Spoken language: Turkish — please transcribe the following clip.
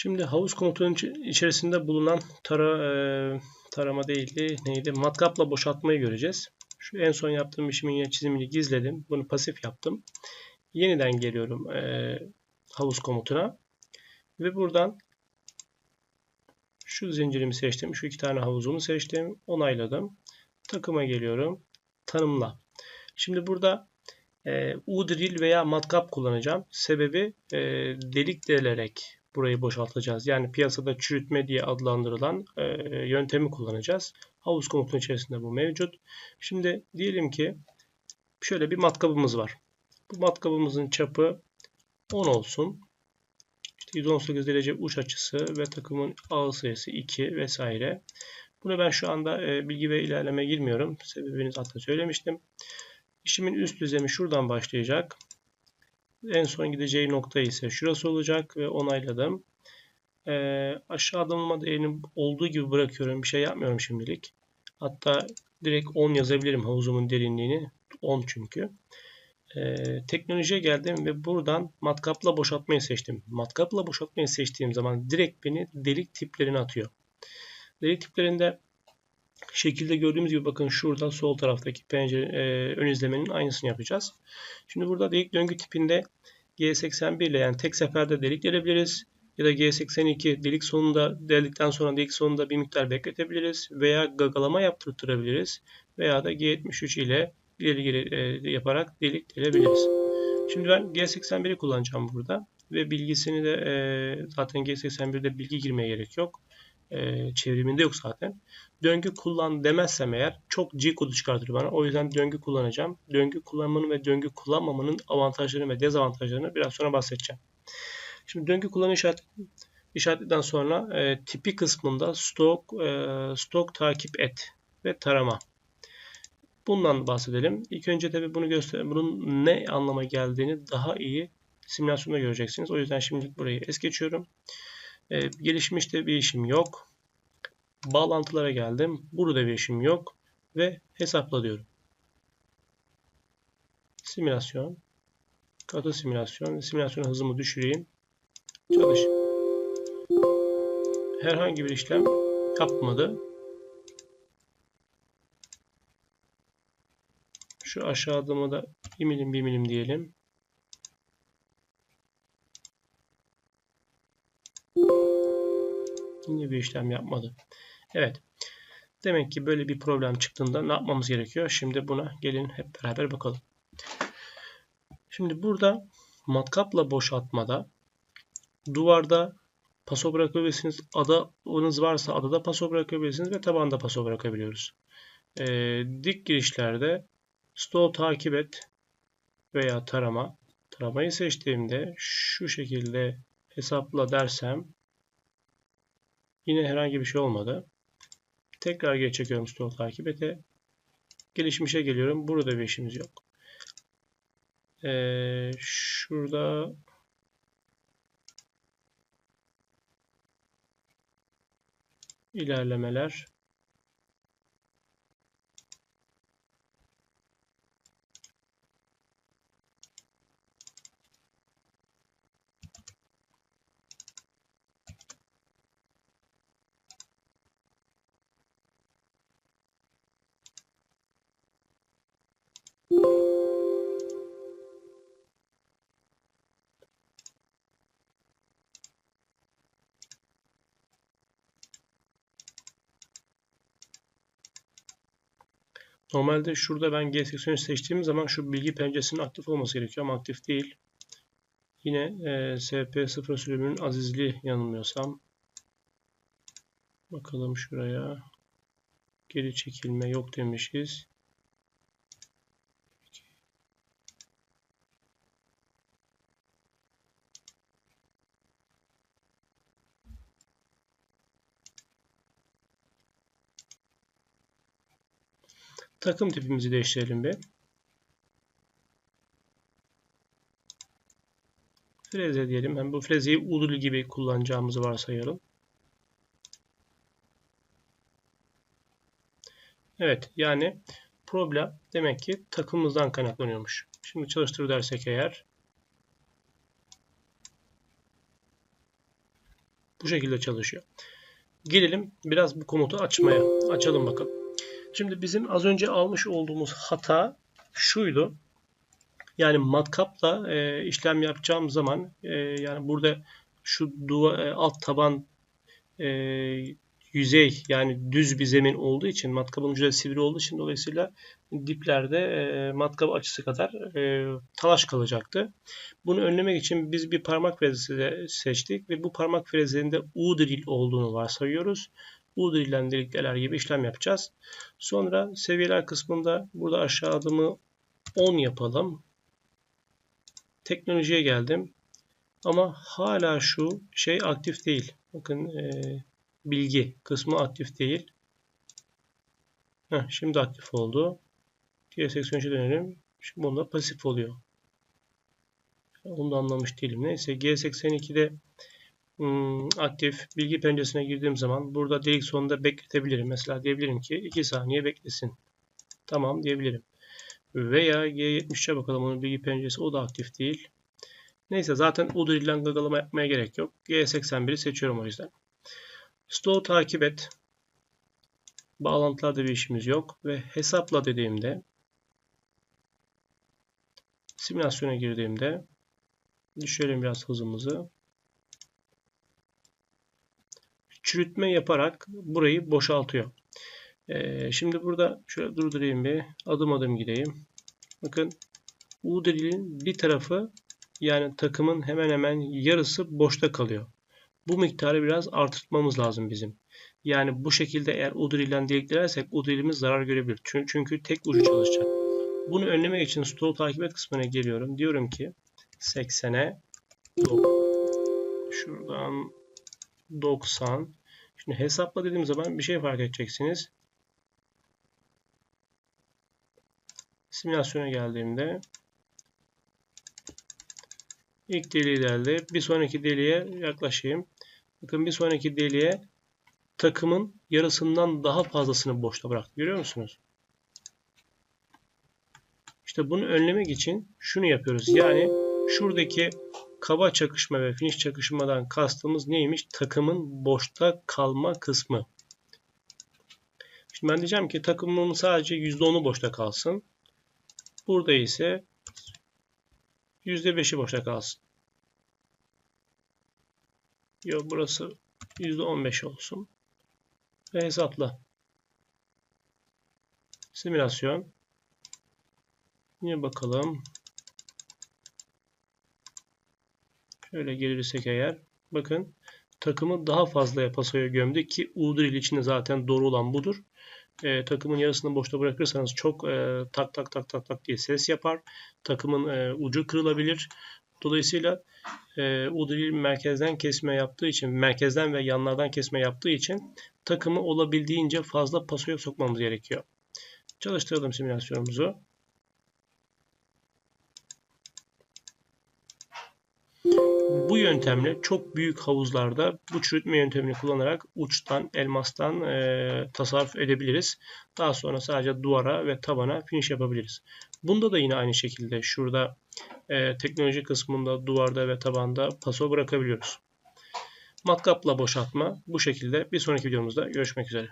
Şimdi havuz komutunun içerisinde bulunan tara, e, tarama değildi, neydi? Matkapla boşaltmayı göreceğiz. Şu en son yaptığım işimin yine çizimini gizledim. Bunu pasif yaptım. Yeniden geliyorum e, havuz komutuna. Ve buradan şu zincirimi seçtim. Şu iki tane havuzumu seçtim. Onayladım. Takıma geliyorum. Tanımla. Şimdi burada e, U-drill veya matkap kullanacağım. Sebebi e, delik delerek burayı boşaltacağız. Yani piyasada çürütme diye adlandırılan e, yöntemi kullanacağız. Havuz komutunun içerisinde bu mevcut. Şimdi diyelim ki şöyle bir matkabımız var. Bu matkabımızın çapı 10 olsun. İşte 118 derece uç açısı ve takımın ağ sayısı 2 vesaire. Bunu ben şu anda e, bilgi ve ilerleme girmiyorum. Sebebini zaten söylemiştim. İşimin üst düzemi şuradan başlayacak. En son gideceği nokta ise şurası olacak ve onayladım. Ee, aşağı adımlama değerini olduğu gibi bırakıyorum. Bir şey yapmıyorum şimdilik. Hatta direkt 10 yazabilirim havuzumun derinliğini. 10 çünkü. Ee, teknolojiye geldim ve buradan matkapla boşaltmayı seçtim. Matkapla boşaltmayı seçtiğim zaman direkt beni delik tiplerine atıyor. Delik tiplerinde şekilde gördüğümüz gibi bakın şurada sol taraftaki pencere e, ön izlemenin aynısını yapacağız. Şimdi burada delik döngü tipinde G81 ile yani tek seferde delik delebiliriz. Ya da G82 delik sonunda deldikten sonra delik sonunda bir miktar bekletebiliriz. Veya gagalama yaptırtırabiliriz. Veya da G73 ile ileri geri e, yaparak delik delebiliriz. Şimdi ben G81'i kullanacağım burada. Ve bilgisini de e, zaten G81'de bilgi girmeye gerek yok. E, çevriminde yok zaten. Döngü kullan demezsem eğer çok G kodu çıkartır bana. O yüzden döngü kullanacağım. Döngü kullanmanın ve döngü kullanmamanın avantajlarını ve dezavantajlarını biraz sonra bahsedeceğim. Şimdi döngü kullanı işaret, işaretleden sonra e, tipi kısmında stok, e, stok takip et ve tarama. Bundan bahsedelim. İlk önce tabii bunu göster bunun ne anlama geldiğini daha iyi simülasyonda göreceksiniz. O yüzden şimdilik burayı es geçiyorum. E, gelişmişte bir işim yok. Bağlantılara geldim. Burada bir işim yok. Ve hesapla diyorum. Simülasyon. Katı simülasyon. Simülasyon hızımı düşüreyim. Çalış. Herhangi bir işlem yapmadı. Şu aşağı adımı da 1 milim 1 milim diyelim. Yine bir işlem yapmadı. Evet. Demek ki böyle bir problem çıktığında ne yapmamız gerekiyor? Şimdi buna gelin hep beraber bakalım. Şimdi burada matkapla boşaltmada duvarda paso bırakabilirsiniz. Adanız varsa adada paso bırakabilirsiniz ve tabanda paso bırakabiliyoruz. Ee, dik girişlerde stall takip et veya tarama. Taramayı seçtiğimde şu şekilde hesapla dersem yine herhangi bir şey olmadı. Tekrar geri çekiyorum stall takip ete. Gelişmişe geliyorum. Burada bir işimiz yok. Ee, şurada ilerlemeler Normalde şurada ben G83 seçtiğim zaman şu bilgi penceresinin aktif olması gerekiyor ama aktif değil. Yine e, SP0 sürümünün azizli yanılmıyorsam. Bakalım şuraya. Geri çekilme yok demişiz. Takım tipimizi değiştirelim bir. Freze diyelim. Hem bu frezeyi udul gibi kullanacağımızı varsayalım. Evet yani problem demek ki takımımızdan kaynaklanıyormuş. Şimdi çalıştır dersek eğer Bu şekilde çalışıyor. Gelelim biraz bu komutu açmaya. Açalım bakalım. Şimdi bizim az önce almış olduğumuz hata şuydu. Yani matkapla e, işlem yapacağım zaman e, yani burada şu duva, e, alt taban e, yüzey yani düz bir zemin olduğu için matkabın ucu da sivri olduğu için dolayısıyla diplerde e, matkap açısı kadar e, talaş kalacaktı. Bunu önlemek için biz bir parmak frezi seçtik ve bu parmak frezinde U drill olduğunu varsayıyoruz. Drillen delikler gibi işlem yapacağız. Sonra seviyeler kısmında burada aşağı adımı 10 yapalım. Teknolojiye geldim. Ama hala şu şey aktif değil. Bakın e, bilgi kısmı aktif değil. Heh, şimdi aktif oldu. G83'e dönelim. Şimdi bunda pasif oluyor. Onu da anlamış değilim. Neyse G82'de hmm, aktif bilgi penceresine girdiğim zaman burada delik sonunda bekletebilirim. Mesela diyebilirim ki 2 saniye beklesin. Tamam diyebilirim. Veya G73'e bakalım onun bilgi penceresi o da aktif değil. Neyse zaten UDIR ile gagalama yapmaya gerek yok. G81'i seçiyorum o yüzden. Stow takip et. Bağlantılarda bir işimiz yok. Ve hesapla dediğimde simülasyona girdiğimde düşürelim biraz hızımızı. Çürütme yaparak burayı boşaltıyor. Ee, şimdi burada şöyle durdurayım bir. Adım adım gideyim. Bakın U dilinin bir tarafı yani takımın hemen hemen yarısı boşta kalıyor. Bu miktarı biraz artırtmamız lazım bizim. Yani bu şekilde eğer UDIR ile deliklersek UDIR'imiz zarar görebilir. Çünkü, çünkü tek ucu çalışacak. Bunu önlemek için stall takip et kısmına geliyorum. Diyorum ki 80'e şuradan 90 Şimdi hesapla dediğim zaman bir şey fark edeceksiniz. Simülasyona geldiğimde ilk deliği deldi. Bir sonraki deliğe yaklaşayım. Bakın bir sonraki deliğe takımın yarısından daha fazlasını boşta bıraktı. Görüyor musunuz? İşte bunu önlemek için şunu yapıyoruz. Yani şuradaki kaba çakışma ve finish çakışmadan kastımız neymiş? Takımın boşta kalma kısmı. Şimdi ben diyeceğim ki takımın sadece %10'u boşta kalsın. Burada ise %5'i boşta kalsın. Yok burası %15 olsun. Ve hesapla. Simülasyon. Yine bakalım. Şöyle gelirsek eğer. Bakın takımı daha fazla yapasaya gömdü ki U-drill içinde zaten doğru olan budur. E, takımın yarısını boşta bırakırsanız çok e, tak tak tak tak tak diye ses yapar. Takımın e, ucu kırılabilir. Dolayısıyla e, U-drill merkezden kesme yaptığı için, merkezden ve yanlardan kesme yaptığı için takımı olabildiğince fazla pasoya sokmamız gerekiyor. Çalıştıralım simülasyonumuzu. Bu yöntemle çok büyük havuzlarda bu çürütme yöntemini kullanarak uçtan, elmastan e, tasarruf edebiliriz. Daha sonra sadece duvara ve tabana finish yapabiliriz. Bunda da yine aynı şekilde şurada e, teknoloji kısmında duvarda ve tabanda paso bırakabiliyoruz. Matkapla boşaltma bu şekilde. Bir sonraki videomuzda görüşmek üzere.